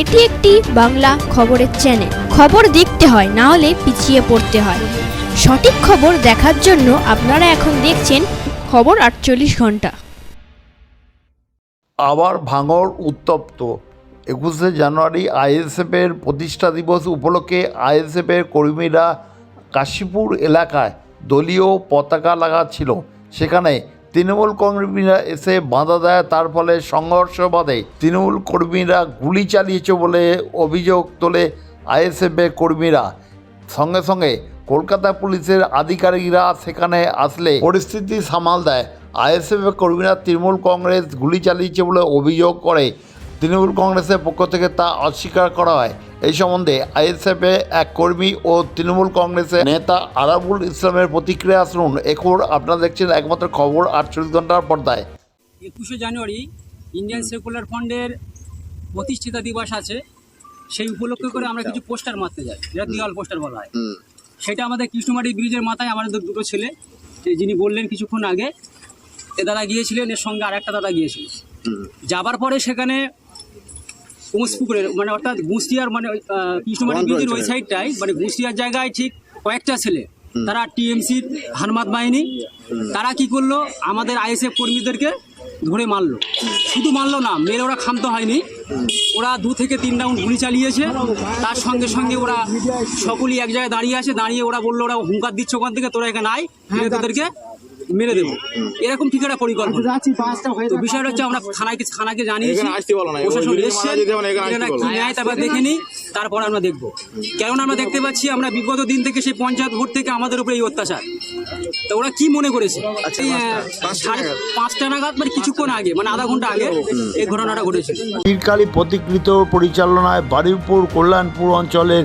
এটি একটি বাংলা খবরের চ্যানেল খবর দেখতে হয়, না হলে পিছিয়ে পড়তে হয়। সঠিক খবর দেখার জন্য আপনারা এখন দেখছেন খবর আটচল্লিশ ঘণ্টা। আবার ভাঙর উত্তপ্ত। একুশে জানুয়ারি আইএসএফের প্রতিষ্ঠা দিবস উপলক্ষে আইএসএফের কর্মীরা কাশীপুর এলাকায় দলীয় পতাকা লাগা ছিল সেখানে তৃণমূল কর্মীরা এসে বাধা দেয়, তার ফলে সংঘর্ষ বাঁধে তৃণমূল কর্মীরা গুলি চালিয়েছে বলে অভিযোগ তোলে আইএসএফের কর্মীরা। সঙ্গে সঙ্গে কলকাতা পুলিশের আধিকারিকরা সেখানে আসলে পরিস্থিতি সামাল দেয়। আইএসএফ কর্মীরা তৃণমূল কংগ্রেস গুলি চালিয়েছে বলে অভিযোগ করে। তৃণমূল কংগ্রেসের পক্ষ থেকে তা অস্বীকার করা হয়। এই সম্বন্ধে আইএসএফ এক কর্মী ও তৃণমূল কংগ্রেসের নেতা আরাবুল ইসলামের প্রতিক্রিয়া শুনুন। এখন আপনারা দেখছেন একমাত্র খবর আটচল্লিশ ঘণ্টার পর্দায়। একুশে জানুয়ারি ইন্ডিয়ান সেকুলার ফান্ডের প্রতিষ্ঠিতা দিবস আছে। সেই উপলক্ষে করে আমরা কিছু পোস্টার মারতে যাই। যেটা দেওয়াল পোস্টার বলা হয়। সেটা আমাদের কৃষ্ণমাটি ব্রিজের মাথায় আমাদের দুটো ছেলে। যিনি বললেন কিছুক্ষণ আগে এ দাদা গিয়েছিলেন এর সঙ্গে আরেকটা দাদা গিয়েছিল। যাবার পরে সেখানে পুকুরের মানে অর্থাৎ গুঁসিয়ার মানে ওই, কৃষ্ণমাটি ব্রিজের ওই সাইডটাই মানে গুঁসিয়ার জায়গায় ঠিক কয়েকটা ছেলে। তারা টিএমসির হানমাদ বাহিনী। তারা কি করল? আমাদের আইএসএফ কর্মীদেরকে ধরে মারলো। শুধু মারলো না মেরে ওরা ক্ষান্ত হয়নি। ওরা দু থেকে তিন রাউন্ড গুলি চালিয়েছে। তার সঙ্গে সঙ্গে ওরা সকলেই এক জায়গায় দাঁড়িয়ে আছে। দাঁড়িয়ে ওরা বলল ওরা হুঙ্কার দিচ্ছে ওখান থেকে তোরা এখানে আয়। তোদেরকে মেরে দেবো। এরকম ঠিক একটা পরিকল্পনা। তো বিষয়টা হচ্ছে আমরা থানাকে থানাকে জানিয়েছি। এখানে আসতে বলো না। প্রশাসন এসছে। নেয় তারপর দেখে নিই তারপর আমরা দেখব। কেননা আমরা দেখতে পাচ্ছি আমরা বিগত দিন থেকে সেই পঞ্চায়েত ভোট থেকে আমাদের উপরে এই অত্যাচার। তো ওরা কি মনে করেছে? সাড়ে পাঁচটা নাগাদ মানে কিছুক্ষণ আগে মানে আধা ঘণ্টা আগে এই ঘটনাটা ঘটেছে বীরকালী প্রতিকৃত পরিচালনায় বারুইপুর কল্যাণপুর অঞ্চলের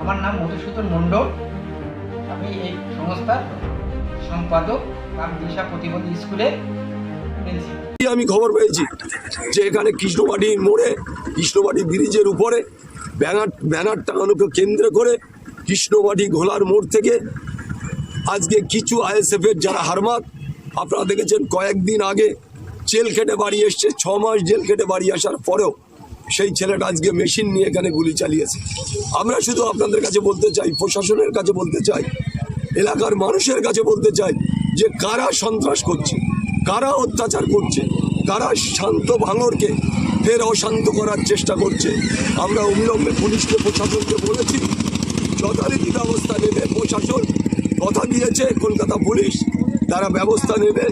আমার নাম মধুসূদন মণ্ডল। আমি এই সংস্থার সম্পাদক রাম দিশা প্রতিবন্ধী প্রিন্সিপাল। আমি খবর পেয়েছি? যে এখানে কৃষ্ণবাড়ির মোড়ে, কৃষ্ণবাড়ি ব্রিজের উপরে ব্যানার ব্যানার টাঙানোকে কেন্দ্র করে কৃষ্ণবাড়ি ঘোলার মোড় থেকে আজকে কিছু আইএসএফ এর যারা হারমাত আপনারা দেখেছেন কয়েকদিন আগে জেল খেটে বাড়ি এসছে, ছ মাস জেল খেটে বাড়ি আসার পরেও সেই ছেলেটা আজকে মেশিন নিয়ে এখানে গুলি চালিয়েছে। আমরা শুধু আপনাদের কাছে বলতে চাই, প্রশাসনের কাছে বলতে চাই, এলাকার মানুষের কাছে বলতে চাই যে কারা সন্ত্রাস করছে, কারা অত্যাচার করছে, কারা শান্ত ভাঙরকে ফের অশান্ত করার চেষ্টা করছে। আমরা অবিলম্বে পুলিশকে, প্রশাসনকে বলেছি, যথারীতি ব্যবস্থা নেবে প্রশাসন। কথা দিয়েছে কলকাতা পুলিশ, তারা ব্যবস্থা নেবে।